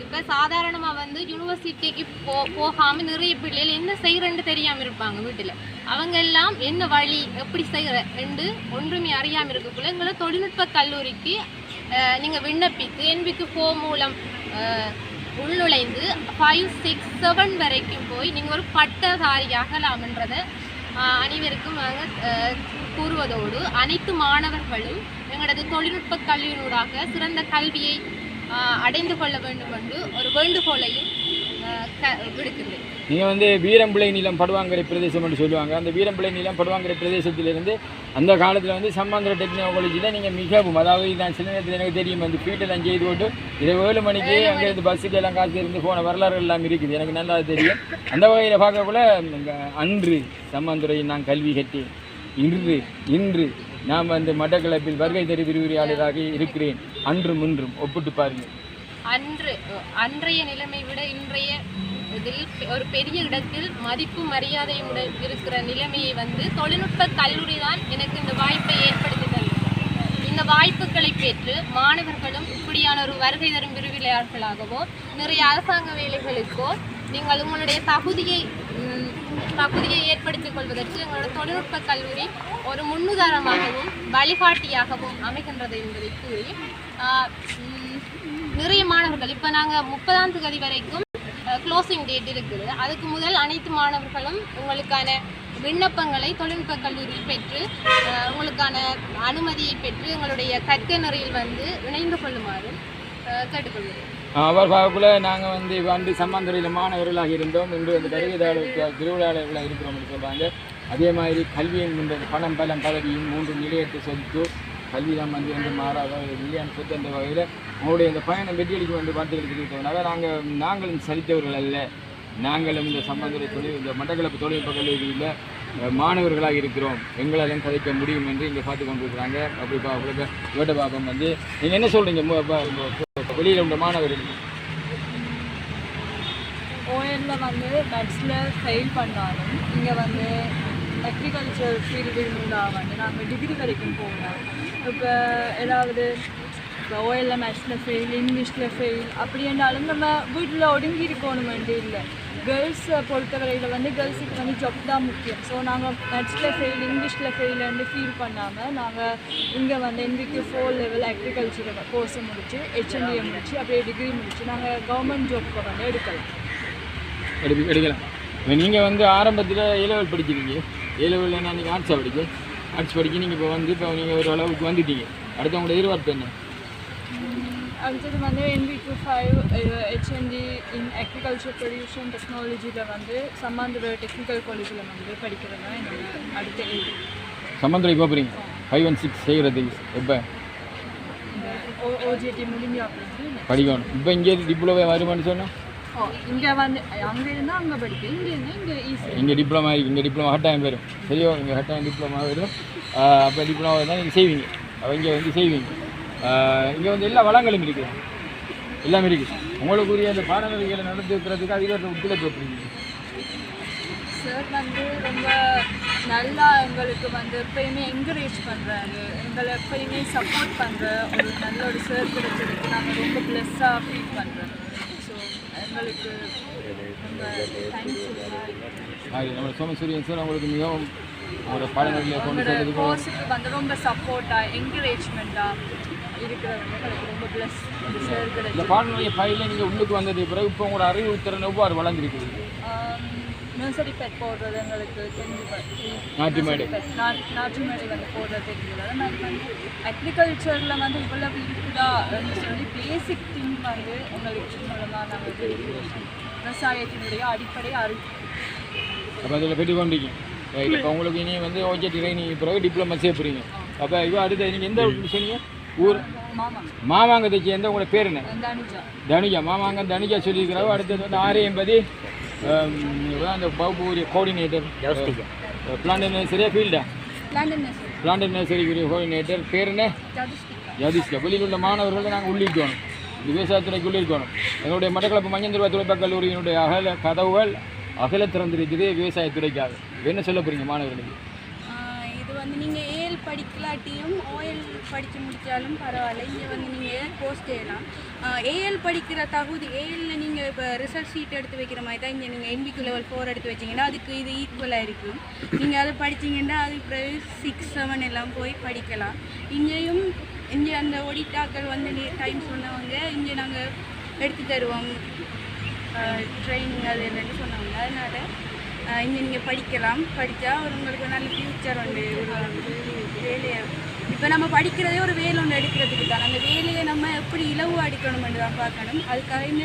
இப்போ சாதாரணமாக வந்து யூனிவர்சிட்டிக்கு போ போகாமல் நிறைய பிள்ளைகள் என்ன செய்கிறேன்னு தெரியாமல் இருப்பாங்க வீட்டில். அவங்க எல்லாம் என்ன வழி எப்படி செய்கிற ரெண்டு ஒன்றுமே அறியாமல் இருக்கக்குள்ள எங்களை தொழில்நுட்ப கல்லூரிக்கு நீங்கள் விண்ணப்பித்து என்பிக்கு ஃபோ மூலம் உள்நுழைந்து ஃபைவ் சிக்ஸ் செவன் வரைக்கும் போய் நீங்கள் ஒரு பட்டதாரியாகலாம்ன்றதை அனைவருக்கும் நாங்கள் கூறுவதோடு அனைத்து மாணவர்களும் எங்களது தொழில்நுட்ப கல்வியினூடாக சிறந்த கல்வியை அடைந்து கொள்ள வேண்டும் என்று ஒரு வேண்டுகோளையும் க விடுக்கின்றேன். நீங்கள் வந்து வீரம்பிள்ளை நிலம் படுவாங்கரை பிரதேசம் என்று சொல்லுவாங்க. அந்த வீரம்பிள்ளை நிலம் படுவாங்கரை பிரதேசத்திலிருந்து அந்த காலத்தில் வந்து சம்மாந்திர டெக்னாலஜியில் நீங்கள் மிகவும் அதாவது நான் சில நேரத்தில் எனக்கு தெரியும் வந்து ஃபீட்டெல்லாம் செய்து போட்டு இரவு ஏழு மணிக்கு அங்கேருந்து பஸ்ஸுக்கு எல்லாம் காசு இருந்து போன வரலாறு எல்லாம் இருக்குது. எனக்கு நல்லா தெரியும். அந்த வகையில் பார்க்கக்குள்ள அன்று சம்மாந்துறை நான் கல்வி கட்டி இன்று இன்று நாம் வந்து மட்டக்களப்பில் வருகை தரு விரிவுரையாளராக இருக்கிறேன். அன்றும் இன்றும். ஒப்பிட்டு பாருங்கள். அன்று அன்றைய நிலைமை விட இன்றைய இதில் ஒரு பெரிய இடத்தில் மதிப்பு மரியாதையுடன் இருக்கிற நிலைமையை வந்து தொழில்நுட்ப கல்லூரி தான் எனக்கு இந்த வாய்ப்பை ஏற்படுத்தி தந்தது இந்த வாய்ப்புகளை பெற்று மாணவர்களும் இப்படியான ஒரு வருகை தரும் விரிவிளையாளர்களாகவோ நிறைய அரசாங்க வேலைகளுக்கோ நீங்கள் உங்களுடைய தகுதியை தகுதியை ஏற்படுத்திக் கொள்வதற்கு எங்களோட தொழில்நுட்ப கல்லூரி ஒரு முன்னுதாரணமாகவும் வழிகாட்டியாகவும் அமைகின்றது என்பதை கூறி நிறைய மாணவர்கள் இப்போ நாங்கள் முப்பதாம் தேதி வரைக்கும் க்ளோசிங் டேட் இருக்குது. அதுக்கு முதல் அனைத்து மாணவர்களும் உங்களுக்கான விண்ணப்பங்களை தொழில்நுட்ப கல்லூரியில் பெற்று உங்களுக்கான அனுமதியை பெற்று எங்களுடைய கற்கனறையில் வந்து இணைந்து கொள்ளுமாறு கேட்டுக்கொள்கிறேன். அவர் நாங்கள் வந்து வந்து சம்மாந்துறையில் மாணவர்களாக இருந்தோம். இன்று வந்து வருகைதாளர் திருவிழாளர்களாக இருக்கிறோம்னு சொல்கிறாங்க அதே மாதிரி கல்வியின் பணம் பலம் பதவியும் மூன்று நிலையத்தை சொத்து. கல்வி தான் வந்து வந்து மாறாத இல்லையான்னு சொத்து அந்த வகையில் உங்களுடைய இந்த பயணம் வெற்றியடிக்கு வந்து வார்த்தைகள் தெரிவித்ததுனால நாங்கள் நாங்களும் சரித்தவர்கள் அல்ல. நாங்களும் இந்த சம்பந்தரை தொழில் இந்த மட்டக்களப்பு தொழில்நுட்ப கல்லூரியில் மாணவர்களாக இருக்கிறோம். எங்களாலும் கதைக்க முடியும் என்று இங்கே பார்த்து கொண்டிருக்கிறாங்க. அப்படி பா வேட்ட பாப்பம் வந்து நீங்கள் என்ன சொல்கிறீங்க வெளியில் உள்ள மாணவர்கள். ஓஎனில் வந்து பட்ஸில் ஃபெயில் பண்ணாலும் இங்கே வந்து அக்ரிகல்ச்சர் ஃபீல்டுலாம் வந்து நாங்கள் டிகிரி வரைக்கும் போகலாம் இப்போ ஏதாவது இப்போ ஓஎல்ல மேட்ச்சில் ஃபெயில் இங்கிலீஷில் ஃபெயில் அப்படி என்றாலும் நம்ம வீட்டில் ஒடுங்கி இருக்கணும் வேண்டிய இல்லை. கேர்ள்ஸை பொறுத்தவரையில் வந்து கேர்ள்ஸுக்கு வந்து ஜப் தான் முக்கியம். ஸோ நாங்கள் மேட்ச்சில் ஃபெயில் இங்கிலீஷில் ஃபெயிலுன்னு ஃபீல் பண்ணாமல் நாங்கள் இங்கே வந்து எங்களுக்கு ஃபோர் லெவல் அக்ரிகல்ச்சர் கோர்ஸை முடித்து ஹெச்என்டிஏ முடிச்சு அப்படியே டிகிரி முடித்து நாங்கள் கவர்மெண்ட் ஜாப்க்கு வந்து எடுக்கலாம். எடுக்கலாம். நீங்கள் வந்து ஆரம்பத்தில் ஏ லெவல் படிக்கிறீங்க ஏ லெவலில் என்ன நீங்கள் ஆர்ட்ஸாக படிக்க? ஆர்ட்ஸ் படிக்க நீங்கள் இப்போ வந்து இப்போ நீங்கள் ஒரு அளவுக்கு வந்துட்டீங்க. அடுத்து உங்களோட எதிர்பார்ப்பு என்ன? அடுத்தது வந்து NVQ five HND in agriculture production டெக்னாலஜியில் வந்து சம்மாந்துர டெக்னிக்கல் காலேஜில் வந்து படிக்கிறது தான் என்னோட அடுத்த aim. சம்பந்தரை போகிறீங்க ஃபைவ் ஒன் சிக்ஸ் செய்கிறது எப்போ? ஓஜிடி முடிஞ்சு அப்படின்னு படிக்கணும். இப்போ இங்கே டிப்ளமோ வருமானு சொன்னால் இங்கே வந்து அங்கே இருந்தால் அங்கே இங்கே இருந்தால் இங்கே ஈஸி இங்கே டிப்ளமா இங்கே டிப்ளமா கட்டாயம் வரும். சரியோ? இங்கே கட்டாயம் டிப்ளமா வரும். அப்போ டிப்ளமா தான் நீங்கள் செய்வீங்க அப்போ இங்கே வந்து செய்வீங்க இங்கே வந்து எல்லா வளங்களும் இருக்குது எல்லாமே இருக்குது உங்களுக்குரிய அந்த பாடநெறிகளை நடத்தி வைக்கிறதுக்கு அதிகாரத்தை ஒத்துழைப்பு வைப்பீங்க சார் வந்து ரொம்ப நல்லா எங்களுக்கு வந்து எப்பயுமே என்கரேஜ் பண்ணுறாரு எங்களை எப்பயுமே சப்போர்ட் பண்ணுற ஒரு நல்ல ஒரு சார் கிடைச்சதுக்கு நாங்கள் ரொம்ப ப்ளஸ்ஸாக ஃபீல் பண்ணுறோம் அது நம்ம சோமசூரியன் சார் உங்களுக்கு மிகவும் ஒரு பாடநெறியில் கொண்டு செல்றதுக்கு கோர்ஸுக்கு வந்து ரொம்ப சப்போர்ட்டாக என்கரேஜ்மெண்ட்டாக எங்களுக்கு ரொம்ப ப்ளஸ் இந்த சார் இந்த கிடைச்சது பாடநெறிய பயில நீங்கள் உள்ளுக்கு வந்தது பிறகு இப்போ உங்களோட அறிவு திறன் எவ்வாறு வளர்ந்துருக்குது? நர்சரி பெட் போடுறது எங்களுக்கு தெரிஞ்சு நாட்டு மாடு. நாட்டு மாடு வந்து போடுறது தெரிஞ்சது நாங்கள் வந்து அக்ரிகல்ச்சரில் வந்து இவ்வளவு இருக்குதா சொல்லி பேசிக் வந்து எங்களுக்கு மூலமாக நாங்கள் விவசாயத்தினுடைய அடிப்படை அறிவு. அப்போ அதில் பெற்று கொண்டிருக்கீங்க ரைட் இப்போ உங்களுக்கு இனி வந்து ஓஜே ட்ரைனிங் பிறகு டிப்ளமா செய்ய போகிறீங்க அப்போ இப்போ அடுத்து நீங்கள் எந்த சொன்னீங்க ஊர்? மாமா. மாமாங்கத்தை சேர்ந்த உங்களோட பேர் என்ன? தனுஜா. மாமாங்க தனுஜா சொல்லியிருக்கிறோம் அடுத்தது வந்து ஆறு எண்பது அந்த பகுபூரிய கோஆர்டினேட்டர் பிளான்ட் நர்சரியா ஃபீல்டா நர்சரி பிளான்ட் நர்சரிக்குரிய கோஆர்டினேட்டர் பேர் என்ன? யதிஷ்கா வெளியில் உள்ள மாணவர்களை நாங்கள் உள்ளிக்கணும் விவசாயத்துறைக்குள்ளே விவசாயத்துறைக்கு உள்ளிருக்கணும் எங்களுடைய மட்டக்களப்பு மஞ்சந்திருவா தொழில்நுட்ப கல்லூரியினுடைய அகல கதவுகள் அகல திறந்திருக்குது விவசாயத்துறைக்காக. என்ன சொல்ல போகிறீங்க மாணவர்களுக்கு இது வந்து நீங்கள் ஏஎல் படிக்கலாட்டியும் ஓஎல் படித்து முடித்தாலும் பரவாயில்ல. இங்கே வந்து நீங்கள் கோர்ஸ் செய்யலாம். ஏஎல் படிக்கிற தகுதி ஏஎல்ல நீங்கள் இப்போ ரிசல்ட் ஷீட் எடுத்து வைக்கிற மாதிரி தான் இங்கே நீங்கள் எம்பிக்கு லெவல் ஃபோர் எடுத்து வச்சிங்கன்னா அதுக்கு இது ஈக்குவலாக இருக்கும். நீங்கள் அதை படிச்சீங்கன்னா அது பிறகு சிக்ஸ் செவன் எல்லாம் போய் படிக்கலாம். இங்கேயும் இங்கே அந்த ஒடிட்டாக்கள் வந்து டைம் சொன்னவங்க இங்கே நாங்கள் எடுத்து தருவோம். ட்ரைனிங் அது என்னன்னு சொன்னாங்க. அதனால் இங்கே நீங்கள் படிக்கலாம். படித்தா ஒரு உங்களுக்கு நல்ல ஃப்யூச்சர் உண்டு உருவாகுது. வேலையை இப்போ நம்ம படிக்கிறதே ஒரு வேலை ஒன்று எடுக்கிறதுக்கு தான். அந்த வேலையை நம்ம எப்படி இலவு அடிக்கணும்னு தான் பார்க்கணும். அதுக்காக இந்த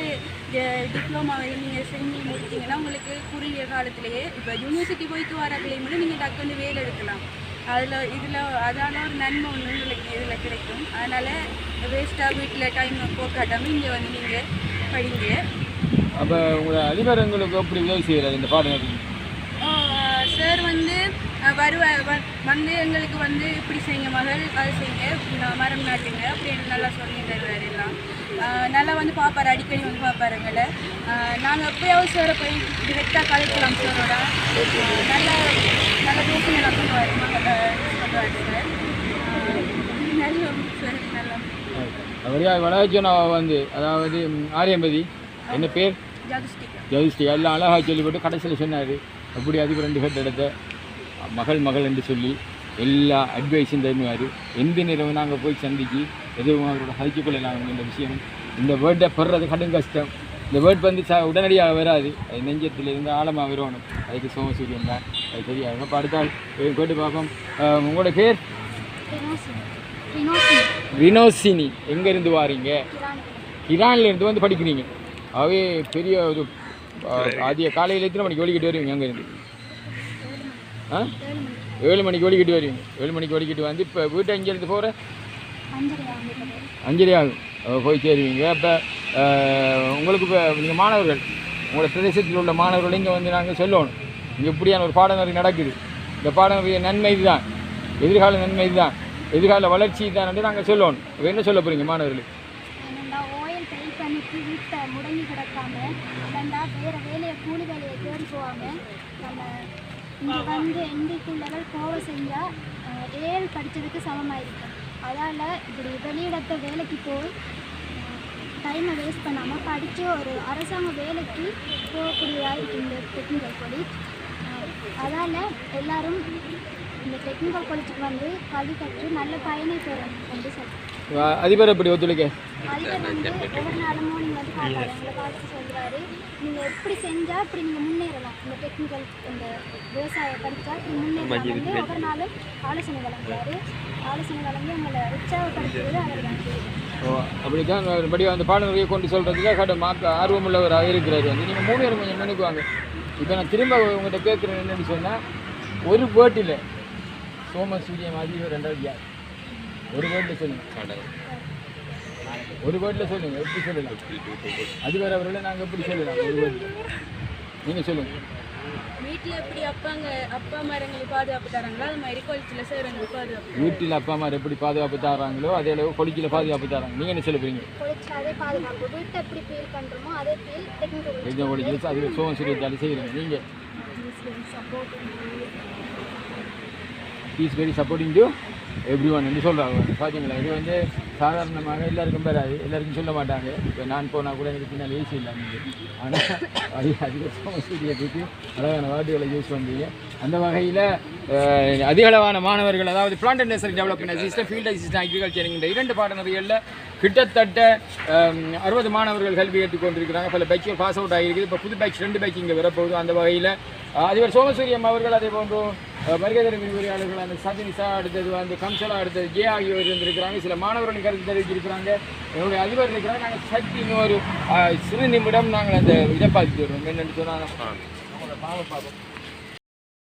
டிப்ளமாவை நீங்கள் செஞ்சு முடிச்சிங்கன்னா உங்களுக்கு குறுகிய காலத்திலேயே இப்போ யூனிவர்சிட்டி போயிட்டு வரக்குள்ளேயும் கூட நீங்கள் டக்குன்னு வேலை எடுக்கலாம். அதில் இதில் அதால ஒரு நன்மை ஒன்று உங்களுக்கு இதில் கிடைக்கும். அதனால் வேஸ்ட்டாக வீட்டில் டைம் போக்காட்டாமல் இங்கே வந்து நீங்கள் படிங்க. அப்போ உங்களை அதிபர் உங்களுக்கு எப்படி உதவி செய்கிறார் இந்த பாடம் சார் வந்து வருவ வந்து எங்களுக்கு வந்து இப்படி செய்யுங்க மகள் அது செய்யுங்க மரம் நாட்டுங்க அப்படின்னு நல்லா சொல்லி தருவார் எல்லாம். நல்லா வந்து பார்ப்பார் அடிக்கடி வந்து பார்ப்பாரு எங்களை. நாங்கள் எப்பயாவது சாரை போய் டிரெக்டாக கலைக்கலாம் சாரோட நல்ல நல்ல பேசி நல்லா சொல்லுவார் சார் நல்ல சார் நல்லா. வளர்ச்சனா வந்து அதாவது ஆரியம்பதி. என்ன பேர்? ஜாதிஸ்டிக்கா ஜெயிஸ்டி எல்லாம் அழகாக சொல்லிவிட்டு கடைசியில் சொன்னார். அப்படி அதுக்கு ரெண்டு கட்டு எடுத்த மகள் மகள் என்று சொல்லி எல்லா அட்வைஸும் தருவார். எந்த நேரமும் நாங்கள் போய் சந்திச்சு எதுவும் அவரோட கொள்ளலாம் இந்த விஷயம் இந்த வேர்டை பெறுறது கடும் கஷ்டம். இந்த வேர்ட் வந்து ச உடனடியாக வராது. அது நெஞ்சத்தில் இருந்து ஆழமாக வரணும் அதுக்கு சோமசூரியன் தான். அது தெரியாது அப்போ அடுத்தால் கேட்டு பார்ப்போம். உங்களோட பேர்? ரினோசினி எங்கேருந்து வாரீங்க? ஈரான்ல இருந்து வந்து படிக்கிறீங்க. அவே பெரிய ஒரு ஆதிய காலையில் எத்தனை மணிக்கு ஓடிக்கிட்டு வருவீங்க? அங்கேருந்து ஆ? ஏழு மணிக்கு ஓடிக்கிட்டு வருவீங்க ஏழு மணிக்கு ஓடிக்கிட்டு வந்து இப்போ வீட்டை இங்கேருந்து போகிற அஞ்சலி ஆகும் போய் சேருவீங்க. அப்போ உங்களுக்கு இப்போ நீங்கள் மாணவர்கள். உங்களோட பிரதேசத்தில் உள்ள மாணவர்கள் இங்கே வந்து நாங்கள் சொல்லணும். இங்கே இப்படியான ஒரு பாடநெறி நடக்குது. இந்த பாடநெறிய நன்மை இதுதான். எதிர்கால நன்மை இதுதான். எதிர்கால வளர்ச்சி இதுதான் நாங்கள் சொல்லணும். இப்போ என்ன சொல்ல போகிறீங்க மாணவர்களுக்கு என்னென்னா முடங்கி கிடக்காம வேலையை கூலி வேலையை தேடி போகாமல் இங்கே வந்து எண்டிக்கு லெவல் போக செஞ்சால் ஏஎல் படித்ததுக்கு சமமாக இருக்கும் அதால் இப்படி வெளியிடத்த வேலைக்கு போய் டைமை வேஸ்ட் பண்ணாமல் படித்து ஒரு அரசாங்க வேலைக்கு போகக்கூடியதாக இந்த டெக்னிக்கல் காலேஜ் அதால் எல்லாரும் இந்த டெக்னிக்கல் காலேஜுக்கு வந்து கல்வி கற்று நல்ல பயனை பெறணும் என்று அஹ், அதிபர் எப்படி ஒத்துழைக்க? அதிபர் வந்து ஒவ்வொரு நாளும் நீங்கள் வந்து பார்ப்பாரு. எங்களை பார்த்து சொல்கிறாரு நீங்கள் எப்படி செஞ்சால் இப்படி நீங்கள் முன்னேறலாம். இந்த டெக்னிக்கல் இந்த விவசாயம் படித்தா இப்படி முன்னேறலாம் வந்து ஒவ்வொரு நாளும் ஆலோசனை வழங்குறாரு ஆலோசனை வழங்கி உங்களை உற்சாகப்படுத்துவது அவர் தான் ஓ அப்படித்தான் மறுபடியும் அந்த பாடநெறியை கொண்டு சொல்கிறதுக்கு கட மாக்க ஆர்வமுள்ளவராக இருக்கிறாரு. வந்து நீங்கள் மூணு பேரும் கொஞ்சம் நினைக்குவாங்க இப்போ நான் திரும்ப உங்கள்கிட்ட கேட்குறேன் என்னன்னு சொன்னால் ஒரு வேர்ட்டில் சோம சூரியன் அதிகம் ரெண்டாவது யார்? ஒரு வேர்ட்டில் சொல்லுங்கள் ஒரு வேர்ட்டில் சொல்லுங்கள் எப்படி சொல்லலாம் அதிபர் அவர்களை நாங்கள் எப்படி சொல்லலாம் ஒரு வேர்ட்டில் நீங்கள் சொல்லுங்கள் வீட்டில் எப்படி அப்பாங்க அப்பா அம்மா எங்களுக்கு பாதுகாப்பு தராங்களோ? அது மாதிரி காலேஜில் சார் எங்களுக்கு பாதுகாப்பு வீட்டில் அப்பா அம்மா எப்படி பாதுகாப்பு தராங்களோ அதே அளவு கொடிக்கில் பாதுகாப்பு தராங்க. நீங்கள் என்ன சொல்ல போறீங்க கொலைச்சு அதே பாதுகாப்பு. வீட்டை எப்படி ஃபீல் பண்ணுறோமோ அதே ஃபீல் டெக்னிக்கல் கொடிக்கல் அது சோம சூரியத்தால் செய்கிறீங்க நீங்கள் is very supporting to every one என்று சொல்கிறாங்க பார்த்தீங்களா இது வந்து சாதாரணமாக எல்லாருக்கும் பெறாது எல்லாருக்கும் சொல்ல மாட்டாங்க. இப்போ நான் போனால் கூட எனக்கு பின்னால் ஏசி இல்லாமல் ஆனால் அது அதிக சூரியத்துக்கு அழகான வார்டுகளை யூஸ் பண்ணுறீங்க அந்த வகையில் அதிக அளவான மாணவர்கள் அதாவது plant and nursery development assistant field assistant agriculture இந்த இரண்டு பாடநெறிகளில் கிட்டத்தட்ட அறுபது மாணவர்கள் கல்வி ஏற்றுக்கொண்டிருக்கிறாங்க பல பேட்ச் பாஸ் அவுட் ஆகிருக்குது இப்போ புது பேட்ச் ரெண்டு பேட்ச் இங்கே வரப்போகுது. அந்த வகையில் அதிபர் சோமசூரியம் அவர்கள் அதே போன்று அஹ், வருகை தரும் விரிவுரையாளர்கள் அந்த சதினிசா அடுத்தது வந்து கம்சலா அடுத்தது ஜே ஆகியோர் இருந்திருக்கிறாங்க. சில மாணவர்கள் கருத்து தெரிவிச்சிருக்கிறாங்க எங்களுடைய அதிபர் இருக்கிறாங்க நாங்கள் சற்று இன்னொரு சிறு நிமிடம் நாங்கள் அந்த இதை பார்த்துட்டு வருவோம். என்னென்னு சொன்னால் பாவம் பார்ப்போம்.